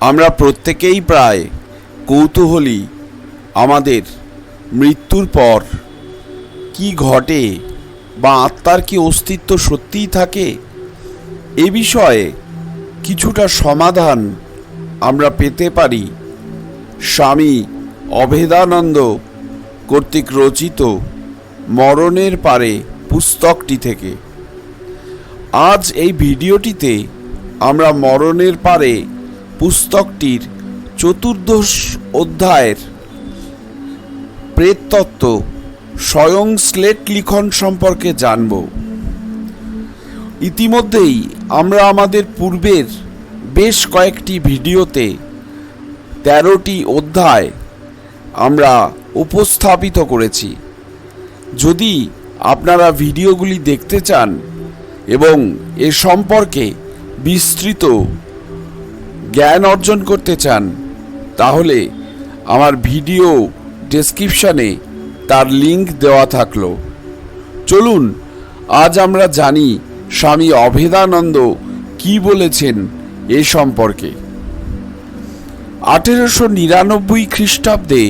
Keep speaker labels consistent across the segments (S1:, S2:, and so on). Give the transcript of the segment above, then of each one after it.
S1: আমরা প্রত্যেকেই প্রায় কৌতূহলী আমাদের মৃত্যুর পর কি ঘটে বা আত্মার কি অস্তিত্ব সত্যিই থাকে এ বিষয়ে কিছুটা সমাধান আমরা পেতে পারি স্বামী অভেদানন্দ কর্তৃক রচিত মরণের পারে পুস্তকটি থেকে। আজ এই ভিডিওটিতে আমরা মরণের পারে পুস্তকটির চতুর্দশ অধ্যায়ের প্রেততত্ত্ব স্বয়ং স্লেট লিখন সম্পর্কে জানব। ইতিমধ্যেই আমরা আমাদের পূর্বের বেশ কয়েকটি ভিডিওতে তেরোটি অধ্যায় আমরা উপস্থাপিত করেছি। যদি আপনারা ভিডিওগুলি দেখতে চান এবং এ সম্পর্কে বিস্তৃত জ্ঞান অর্জন করতে চান, তাহলে আমার ভিডিও ডেসক্রিপশানে তার লিংক দেওয়া থাকল। চলুন, আজ আমরা জানি স্বামী অভেদানন্দ কি বলেছেন এ সম্পর্কে। আঠেরোশো নিরানব্বই খ্রিস্টাব্দে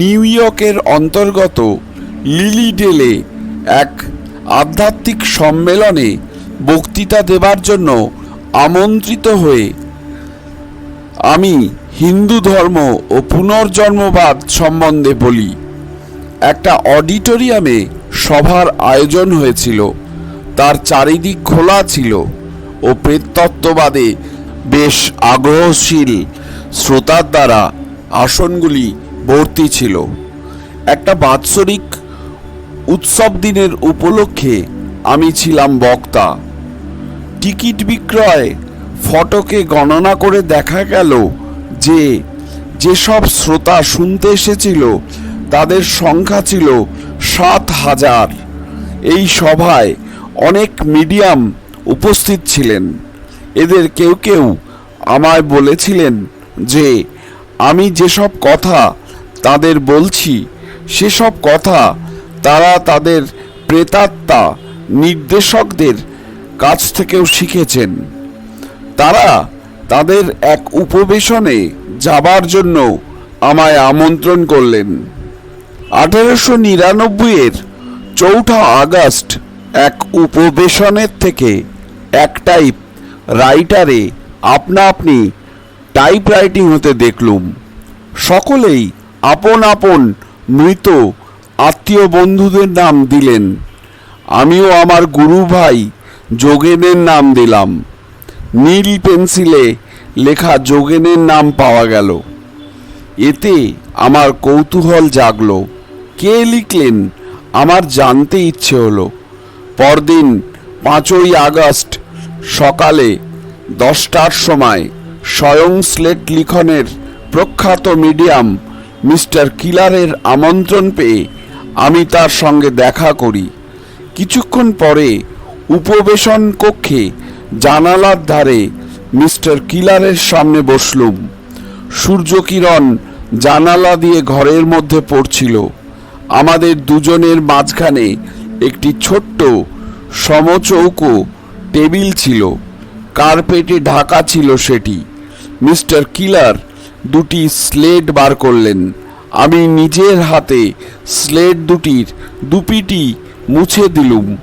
S1: নিউ ইয়র্কের অন্তর্গত লিলিডেলে এক আধ্যাত্মিক সম্মেলনে বক্তৃতা দেবার জন্য আমন্ত্রিত হয়ে আমি হিন্দু ধর্ম ও পুনর্জন্মবাদ সম্বন্ধে বলি। একটা অডিটোরিয়ামে সভার আয়োজন হয়েছিল। তার চারিদিক খোলা ছিল ও প্রেতত্ত্ববাদে বেশ আগ্রহশীল শ্রোতার দ্বারা আসনগুলি ভর্তি ছিল। একটা বাৎসরিক উৎসব দিনের উপলক্ষে আমি ছিলাম বক্তা। টিকিট বিক্রয় ফটকে গণনা করে দেখা গেল যে যেসব শ্রোতা শুনতে এসেছিল, তাদের সংখ্যা ছিল সাত হাজার। এই সভায় অনেক মিডিয়াম উপস্থিত ছিলেন। এদের কেউ কেউ আমায় বলেছিলেন যে, আমি যেসব কথা তাদের বলছি, সেসব কথা তারা তাদের প্রেতাত্মা, নির্দেশকদের কাছ থেকেও শিখেছেন। তারা তাদের এক উপবেশনে যাবার জন্য আমায় আমন্ত্রণ করলেন। আঠারোশো নিরানব্বইয়ের চৌঠা আগস্ট এক উপবেশনের থেকে এক টাইপ রাইটারে আপনা আপনি টাইপ রাইটিং হতে দেখলুম। সকলেই আপন আপন মৃত আত্মীয় বন্ধুদের নাম দিলেন। আমিও আমার গুরু ভাই যোগেনের নাম দিলাম। নীল পেন্সিলে লেখা যোগেনের নাম পাওয়া গেল। এতে আমার কৌতূহল জাগল। কে লিখলেন? আমার জানতে ইচ্ছে হলো। পরদিন পাঁচই আগস্ট সকালে দশটার সময় স্বয়ং স্লেট লিখনের প্রখ্যাত মিডিয়াম মিস্টার কিলারের আমন্ত্রণ পেয়ে আমি তার সঙ্গে দেখা করি। কিছুক্ষণ পরে উপবেশন কক্ষে জানালার ধারে মিস্টার কিলারের সামনে বসলুম। সূর্যকিরণ জানালা দিয়ে ঘরের মধ্যে পড়ছিল। আমাদের দুজনের মাঝখানে একটি ছোট্ট সমচৌকো টেবিল ছিল। কার্পেটে ঢাকা ছিল সেটি। মিস্টার কিলার দুটি স্লেট বার করলেন। আমি নিজের হাতে স্লেট দুটির দুপিটি মুছে দিলুম।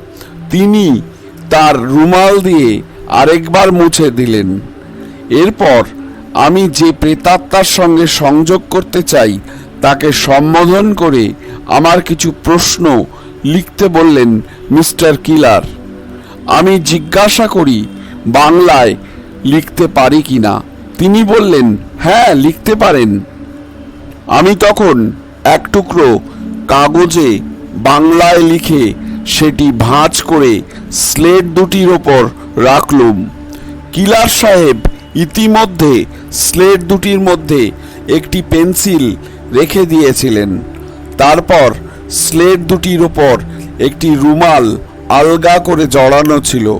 S1: তিনি তার রুমাল দিয়ে আরেকবার মুছে দিলেন। এরপর আমি যে প্রেতাত্মার সঙ্গে সংযোগ করতে চাই, তাকে সম্বোধন করে আমার কিছু প্রশ্ন লিখতে বললেন মিস্টার কিলার। আমি জিজ্ঞাসা করি, বাংলায় লিখতে পারি কিনা? তিনি বললেন হ্যাঁ লিখতে পারেন। আমি তখন এক টুকরো কাগজে বাংলায় লিখে সেটি ভাঁজ করে স্লেট দুটির ওপর রাখলুম। কিলার সাহেব ইতিমধ্যে স্লেট দুটির মধ্যে একটি পেন্সিল রেখে দিয়েছিলেন। তারপর স্লেট দুটির ওপর একটি রুমাল আলগা করে জড়ানো ছিল।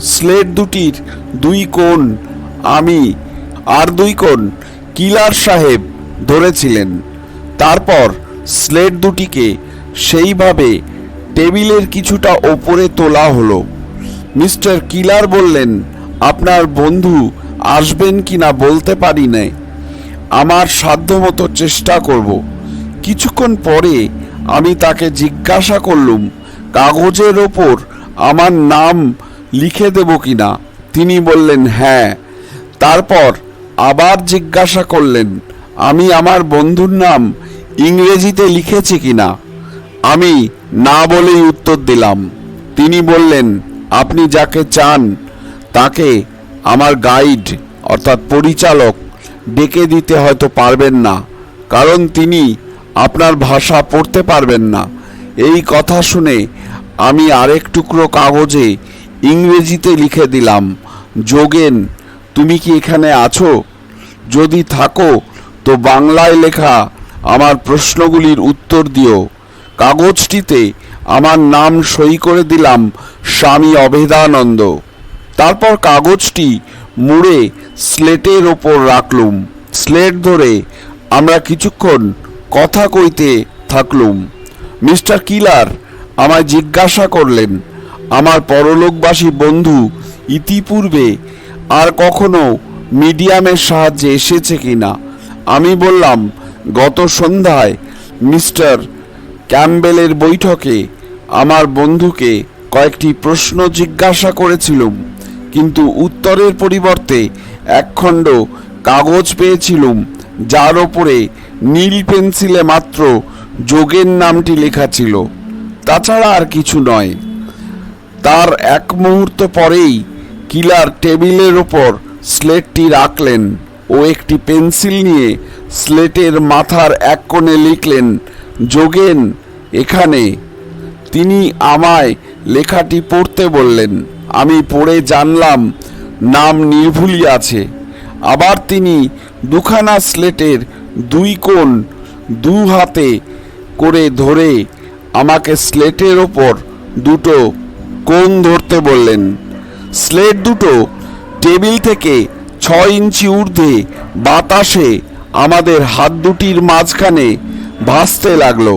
S1: স্লেট দুটির দুই কোণ আমি আর দুই কোণ কিলার সাহেব ধরেছিলেন। তারপর স্লেট দুটিকে সেইভাবে টেবিলের কিছুটা ওপরে তোলা হলো। মিস্টার কিলার বললেন, আপনার বন্ধু আসবেন কি না বলতে পারি না। আমার সাধ্যমতো চেষ্টা করব। কিছুক্ষণ পরে আমি তাকে জিজ্ঞাসা করলুম, কাগজের ওপর আমার নাম লিখে দেব কিনা তিনি বললেন হ্যাঁ। তারপর আবার জিজ্ঞাসা করলেন, আমি আমার বন্ধুর নাম ইংরেজিতে লিখেছি কি না? আমি না বলেই উত্তর দিলাম। তিনি বললেন আপনি যাকে চান, তাকে আমার গাইড, অর্থাৎ পরিচালক, ডেকে দিতে হয়তো পারবেন না, কারণ তিনি আপনার ভাষা পড়তে পারবেন না। এই কথা শুনে আমি আরেক টুকরো কাগজে ইংরেজিতে লিখে দিলাম, যোগেন, তুমি কি এখানে আছো? যদি থাকো, তো বাংলায় লেখা আমার প্রশ্নগুলির উত্তর দিও। কাগজটিতে আমার নাম সই করে দিলাম স্বামী অভেদানন্দ তারপর কাগজটি মুড়ে স্লেটের ওপর রাখলুম। স্লেট ধরে আমরা কিছুক্ষণ কথা কইতে থাকলুম। মিস্টার কিলার আমায় জিজ্ঞাসা করলেন, আমার পরলোকবাসী বন্ধু ইতিপূর্বে আর কখনো মিডিয়ামের সাহায্যে এসেছে কি না আমি বললাম, গত সন্ধ্যায় মিস্টার ক্যাম্বেলের বৈঠকে আমার বন্ধুকে কয়েকটি প্রশ্ন জিজ্ঞাসা করেছিলুম, কিন্তু উত্তরের পরিবর্তে একখণ্ড কাগজ পেয়েছিলুম, যার ওপরে নীল পেন্সিলে মাত্র যোগের নামটি লেখা ছিল। তাছাড়া আর কিছু নয়। তার এক মুহূর্ত পরেই কিলার টেবিলের ওপর স্লেটটি রাখলেন ও একটি পেন্সিল নিয়ে স্লেটের মাথার এক কোণে লিখলেন, যোগেন, এখানে। তিনি আমায় লেখাটি পড়তে বললেন, আমি পড়ে জানলাম, নাম নির্ভুলই আছে। আবার তিনি দুখানা স্লেটের দুই কোণ দু হাতে করে ধরে আমাকে স্লেটের ওপর দুটো কোণ ধরতে বললেন। স্লেট দুটো টেবিল থেকে ছয় ইঞ্চি ঊর্ধ্বে বাতাসে আমাদের হাত দুটির মাঝখানে ভাসতে লাগল।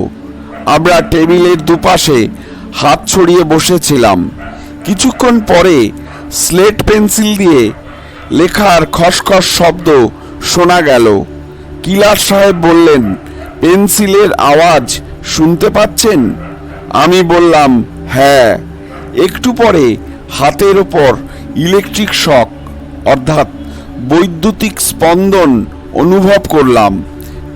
S1: আমরা টেবিলের দুপাশে হাত ছড়িয়ে বসেছিলাম। কিছুক্ষণ পরে স্লেট পেন্সিল দিয়ে লেখার খসখস শব্দ শোনা গেল। কিলার সাহেব বললেন, পেন্সিলের আওয়াজ শুনতে পাচ্ছেন? আমি বললাম হ্যাঁ। একটু পরে হাতের ওপর ইলেকট্রিক শক, অর্থাৎ বৈদ্যুতিক স্পন্দন অনুভব করলাম।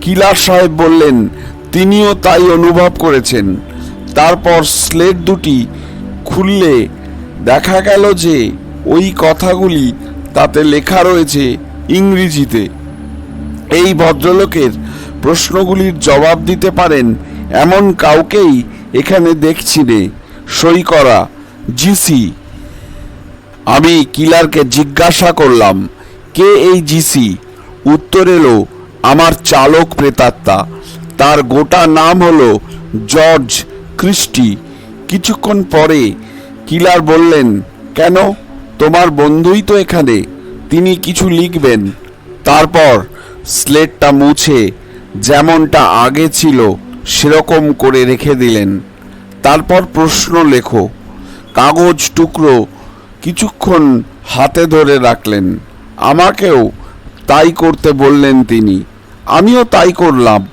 S1: কিলার সাহেব বললেন, তিনিও তাই অনুভব করেছেন। তারপর স্লেট দুটি খুললে দেখা গেল যে ওই কথাগুলি তাতে লেখা রয়েছে ইংরেজিতে। এই ভদ্রলোকের প্রশ্নগুলির জবাব দিতে পারেন এমন কাউকেই এখানে দেখছি রে সই করা জিসি। আমি কিলারকে জিজ্ঞাসা করলাম, কে এই জিসি? উত্তর এলো, আমার চালক প্রেতাত্মা। তার গোটা নাম হলো জর্জ ক্রিস্টি কিছুক্ষণ পরে কিলার বললেন, কেন? তোমার বন্ধুই তো এখানে। তিনি কিছু লিখবেন। তারপর স্লেটটা মুছে যেমনটা আগে ছিল সেরকম করে রেখে দিলেন। তারপর প্রশ্ন লেখো। কাগজ টুকরো কিছুক্ষণ হাতে ধরে রাখলেন। আমাকেও তাই করতে বললেন তিনি। আমিও তাই করলাম।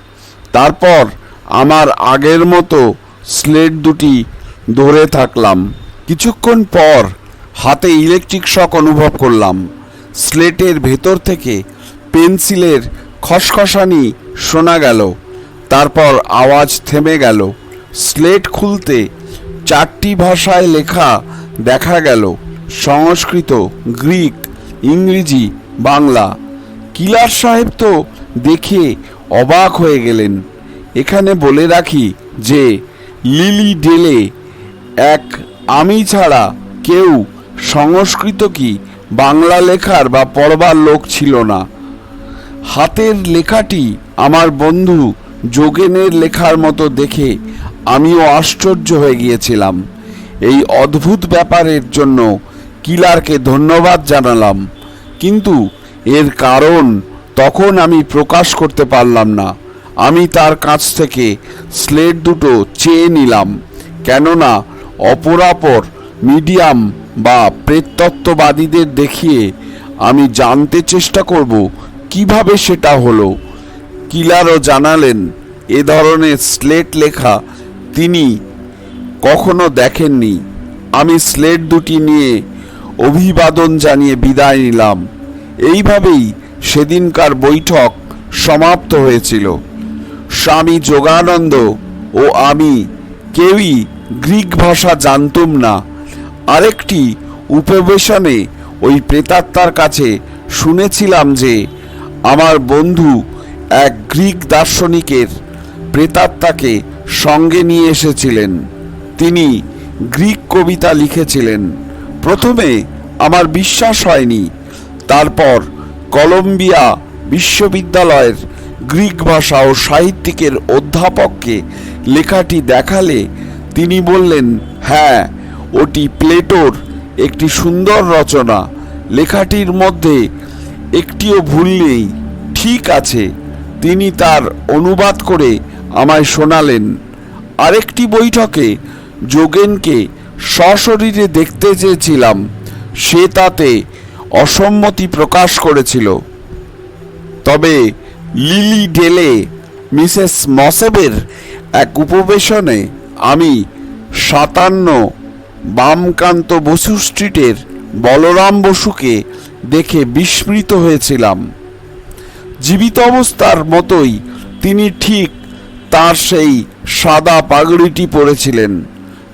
S1: তারপর আমার আগের মতো স্লেট দুটি ধরে থাকলাম। কিছুক্ষণ পর হাতে ইলেকট্রিক শক অনুভব করলাম। স্লেটের ভেতর থেকে পেন্সিলের খসখসানি শোনা গেল। তারপর আওয়াজ থেমে গেল। স্লেট খুলতে চারটি ভাষায় লেখা দেখা গেল। সংস্কৃত, গ্রিক, ইংরেজি, বাংলা। কিলার সাহেব তো দেখে অবাক হয়ে গেলেন। এখানে বলে রাখি যে লিলি ডেলে, এক আমি ছাড়া কেউ সংস্কৃত কি বাংলা লেখার বা পড়বার লোক ছিল না। হাতের লেখাটি আমার বন্ধু যোগেনের লেখার মতো দেখে আমিও আশ্চর্য হয়ে গিয়েছিলাম। এই অদ্ভুত ব্যাপারের জন্য কিলারকে ধন্যবাদ জানালাম, কিন্তু এর কারণ তখন আমি প্রকাশ করতে পারলাম না। আমি তার কাছ থেকে স্লেট দুটো চেয়ে নিলাম, কেননা অপরাপর মিডিয়াম বা প্রেতত্ত্ববাদীদের দেখিয়ে আমি জানতে চেষ্টা করব কীভাবে সেটা হলো। কিলারও জানালেন, এ ধরনের স্লেট লেখা তিনি কখনো দেখেননি। আমি স্লেট দুটি নিয়ে অভিবাদন জানিয়ে বিদায় নিলাম। এইভাবেই সেদিনকার বৈঠক সমাপ্ত হয়েছিল। স্বামী যোগানন্দ ও আমি কেউই গ্রিক ভাষা জানতুম না। আরেকটি উপবেশনে ওই প্রেতাত্মার কাছে শুনেছিলাম যে আমার বন্ধু এক গ্রিক দার্শনিকের প্রেতাত্মাকে সঙ্গে নিয়ে এসেছিলেন। তিনি গ্রিক কবিতা লিখেছিলেন। প্রথমে আমার বিশ্বাস হয়নি, তারপর কলম্বিয়া বিশ্ববিদ্যালয়ের গ্রিক ভাষা ও সাহিত্যিকের অধ্যাপককে লেখাটি দেখালে তিনি বললেন হ্যাঁ ওটি প্লেটোর একটি সুন্দর রচনা। লেখাটির মধ্যে একটিও ভুল নেই। ঠিক আছে। তিনি তার অনুবাদ করে আমায় শোনালেন। আরেকটি বৈঠকে যোগেনকে সশরীরে দেখতে চেয়েছিলাম। সে তাতে অসম্মতি প্রকাশ করেছিল। তবে লিলি ডেলে মিসেস মসেবের এক উপবেশনে আমি সাতান্ন বামকান্ত বসু স্ট্রিটের বলরাম বসুকে দেখে বিস্মৃত হয়েছিলাম। জীবিত অবস্থার মতোই তিনি ঠিক তার সেই সাদা পাগড়িটি পরেছিলেন,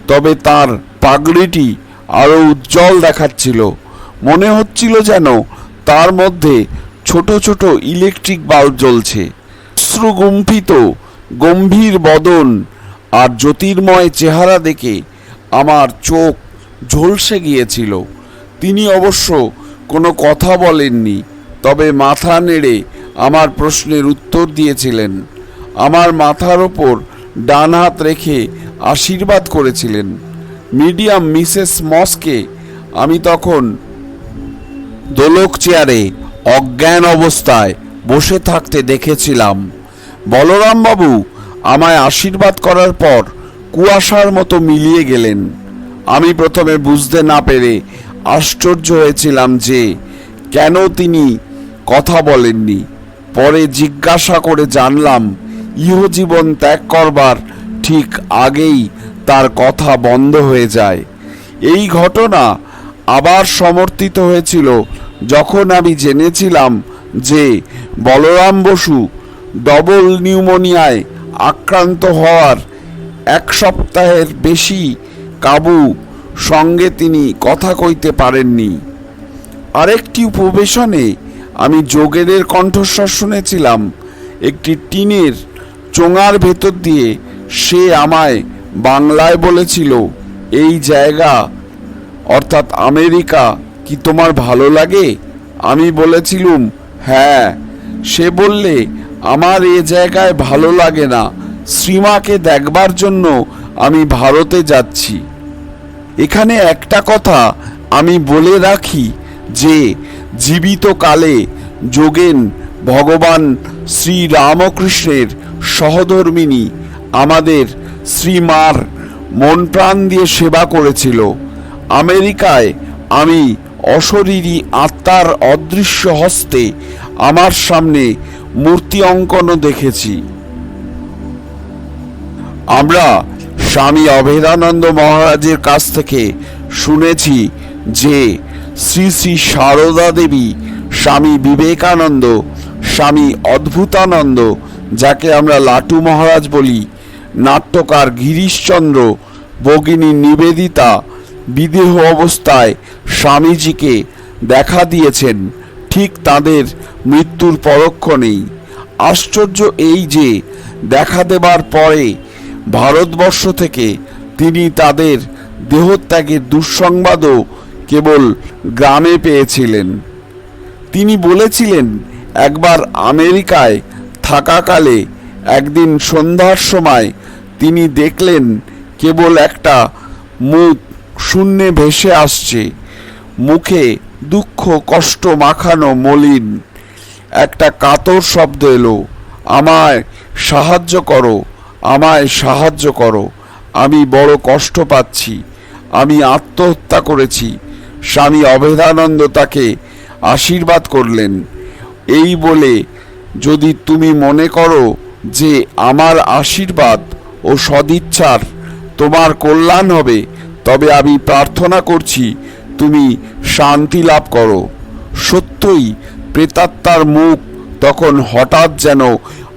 S1: তবে তার পাগড়িটি আরও উজ্জ্বল দেখাচ্ছিল। মনে হচ্ছিল যেন তার মধ্যে ছোট ছোট ইলেকট্রিক বাল্ব জ্বলছে। শ্রুগুম্ফিত গম্ভীর বদন আর জ্যোতির্ময় চেহারা দেখে আমার চোখ ঝলসে গিয়েছিল। তিনি অবশ্য কোনো কথা বলেননি, তবে মাথা নেড়ে আমার প্রশ্নের উত্তর দিয়েছিলেন। আমার মাথার ওপর ডান হাত রেখে আশীর্বাদ করেছিলেন। মিডিয়াম মিসেস মসকে, আমি তখন দোলক চেয়ারে অজ্ঞান অবস্থায় বসে থাকতে দেখেছিলাম। বলরামবাবু আমায় আশীর্বাদ করার পর কুয়াশার মতো মিলিয়ে গেলেন। আমি প্রথমে বুঝতে না পেরে আশ্চর্য হয়েছিলাম যে কেন তিনি কথা বলেননি। পরে জিজ্ঞাসা করে জানলাম ইহজীবন ত্যাগ করবার ঠিক আগেই তার কথা বন্ধ হয়ে যায়। এই ঘটনা আবার সমর্থিত হয়েছিল যখন আমি জেনেছিলাম যে বলরাম বসু ডবল নিউমোনিয়ায় আক্রান্ত হওয়ার এক সপ্তাহের বেশি কাবু সঙ্গে তিনি কথা কইতে পারেননি। আরেকটি উপবেশনে আমি যোগেনের কণ্ঠস্বর শুনেছিলাম, একটি টিনের চোঙার ভেতর দিয়ে সে আমায় বাংলায় বলেছিল, এই জায়গা, অর্থাৎ আমেরিকা কি তোমার ভালো লাগে? আমি বলেছিলুম হ্যাঁ। সে বললে, আমার এ জায়গায় ভালো লাগে না। শ্রীমাকে দেখবার জন্য আমি ভারতে যাচ্ছি। এখানে একটা কথা আমি বলে রাখি যে জীবিত কালে যোগেন ভগবান শ্রী রামকৃষ্ণের সহধর্মিনী আমাদের শ্রীমার মন প্রাণ দিয়ে সেবা করেছিল। আমেরিকায় আমি অশরীরী আত্মার অদৃশ্য হস্তে আমার সামনে মূর্তি অঙ্কনও দেখেছি। আমরা স্বামী অভেদানন্দ মহারাজের কাছ থেকে শুনেছি যে শ্রী শ্রী সারদা দেবী স্বামী বিবেকানন্দ, স্বামী অদ্ভুতানন্দ, যাকে আমরা লাটু মহারাজ বলি, নাট্যকার গিরিশচন্দ্র, ভগিনী নিবেদিতা বিদেহ অবস্থায় স্বামীজিকে দেখা দিয়েছেন। ঠিক তাদের মৃত্যুর পরক্ষণেই। আশ্চর্য এই যে, দেখা দেবার পরে ভারতবর্ষ থেকে তিনি তাদের দেহত্যাগের দুঃসংবাদও কেবল গ্রামে পেয়েছিলেন। তিনি বলেছিলেন, একবার আমেরিকায় থাকাকালে একদিন সন্ধ্যার সময় তিনি দেখলেন কেবল একটা মুখ শূন্যে ভেসে আসছে। মুখে দুঃখ, কষ্ট, মাখানো, মলিন। একটা কাতর শব্দ এলো। আমায় সাহায্য করো, আমায় সাহায্য করো। আমি বড় কষ্ট পাচ্ছি, আমি আত্মহত্যা করেছি। স্বামী অভেদানন্দ তাকে আশীর্বাদ করলেন। এই বলে যদি তুমি মনে করো যে আমার আশীর্বাদ ও সদিচ্ছার তোমার কল্যাণ হবে তবে আমি প্রার্থনা করছি, তুমি শান্তি লাভ করো। সত্যই প্রেতাত্মার মুখ তখন হঠাৎ যেন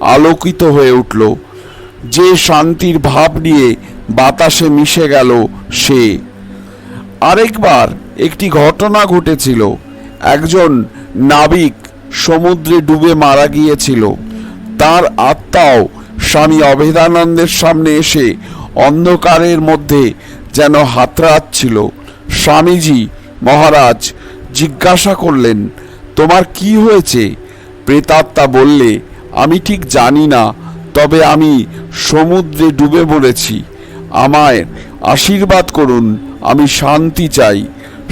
S1: আলোকিত হয়ে উঠল। যে শান্তির ভাব নিয়ে বাতাসে মিশে গেল সে। আরেকবার একটি ঘটনা ঘটেছিল। একজন নাবিক সমুদ্রে ডুবে মারা গিয়েছিল। তার আত্মাও স্বামী অভেদানন্দের সামনে এসে অন্ধকারের মধ্যে যেন হাতড়াচ্ছিল স্বামীজি, মহারাজ, জিজ্ঞাসা করলেন, তোমার কি হয়েছে? প্রেতাত্মা বললে, আমি ঠিক জানি না, তবে আমি সমুদ্রে ডুবে মরেছি। আমায় আশীর্বাদ করুন, আমি শান্তি চাই।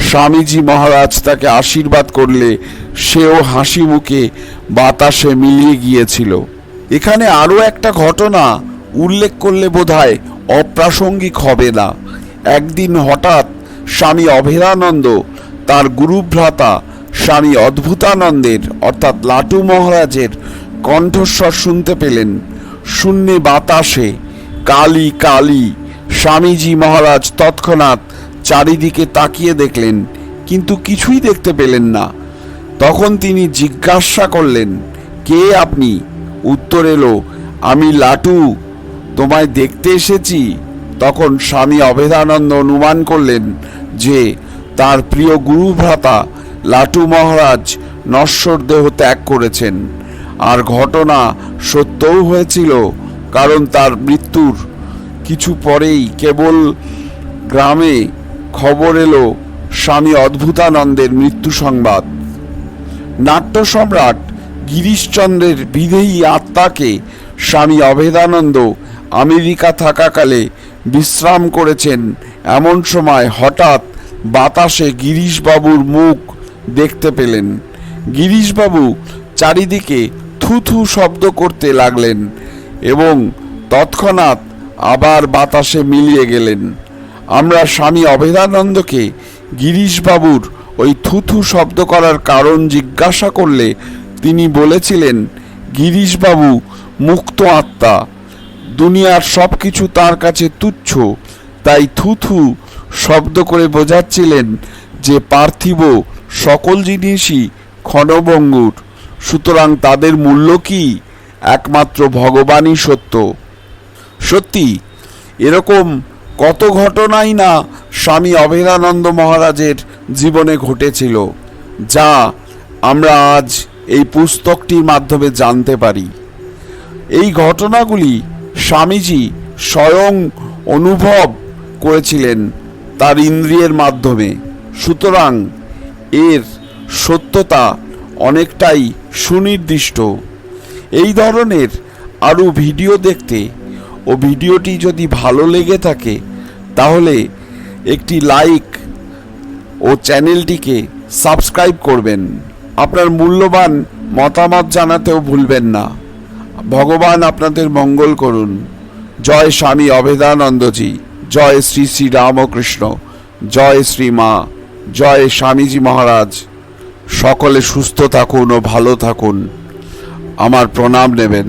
S1: স্বামীজি, মহারাজ তাকে আশীর্বাদ করলে, সেও হাসি মুখে বাতাসে মিলিয়ে গিয়েছিল। এখানে আরও একটা ঘটনা উল্লেখ করলে বোধহয় অপ্রাসঙ্গিক হবে না। একদিন হঠাৎ স্বামী অভেদানন্দ, তার গুরুভ্রাতা স্বামী অদ্ভুতানন্দের, অর্থাৎ লাটু মহারাজের কণ্ঠস্বর শুনতে পেলেন। শূন্যে বাতাসে, কালি কালি, স্বামীজি মহারাজ তৎক্ষণাৎ চারিদিকে তাকিয়ে দেখলেন, কিন্তু কিছুই দেখতে পেলেন না। তখন তিনি জিজ্ঞাসা করলেন, কে আপনি? উত্তর এলো, আমি লাটু। তোমায় দেখতে এসেছি। তখন স্বামী অভেদানন্দ অনুমান করলেন যে তার প্রিয় গুরুভ্রাতা লাটু মহারাজ নশ্বর দেহ ত্যাগ করেছেন। আর ঘটনা সত্যও হয়েছিল, কারণ তার মৃত্যুর কিছু পরেই কেবল গ্রামে খবর এলো স্বামী অদ্ভুতানন্দের মৃত্যু সংবাদ। নাট্য সম্রাট গিরিশচন্দ্রের বিধেয়ী আত্মাকে স্বামী অভেদানন্দ আমেরিকা থাকাকালে বিশ্রাম করেছেন। এমন সময় হঠাৎ বাতাসে গিরিশবাবুর মুখ দেখতে পেলেন। গিরিশবাবু চারিদিকে থু থু শব্দ করতে লাগলেন এবং তৎক্ষণাৎ আবার বাতাসে মিলিয়ে গেলেন। আমরা স্বামী অভেদানন্দকে গিরিশবাবুর ওই থুথু শব্দ করার কারণ জিজ্ঞাসা করলে তিনি বলেছিলেন, গিরিশবাবু মুক্ত আত্মা। দুনিয়ার সব কিছু তার কাছে তুচ্ছ। তাই থুথু শব্দ করে বোঝাচ্ছিলেন যে পার্থিব সকল জিনিসই ক্ষণভঙ্গুর। সুতরাং তাদের মূল্য কি? একমাত্র ভগবানই সত্য। সত্যি, এরকম কত ঘটনাই না স্বামী অভেদানন্দ মহারাজের জীবনে ঘটেছিল, যা আমরা আজ এই পুস্তকটির মাধ্যমে জানতে পারি। এই ঘটনাগুলি স্বামীজি স্বয়ং অনুভব করেছিলেন তার ইন্দ্রিয়ের মাধ্যমে। সুতরাং এর সত্যতা অনেকটাই সুনির্দিষ্ট। এই ধরনের আরও ভিডিও দেখতে ও ভিডিওটি যদি ভালো লেগে থাকে, তাহলে একটি লাইক ও চ্যানেলটিকে সাবস্ক্রাইব করবেন। আপনার মূল্যবান মতামত জানাতেও ভুলবেন না। ভগবান আপনাদের মঙ্গল করুন। জয় স্বামী অভেদানন্দজি জয় শ্রী শ্রী রামকৃষ্ণ, জয় শ্রী মা, জয় স্বামীজি মহারাজ। সকলে সুস্থ থাকুন ও ভালো থাকুন। আমার প্রণাম নেবেন।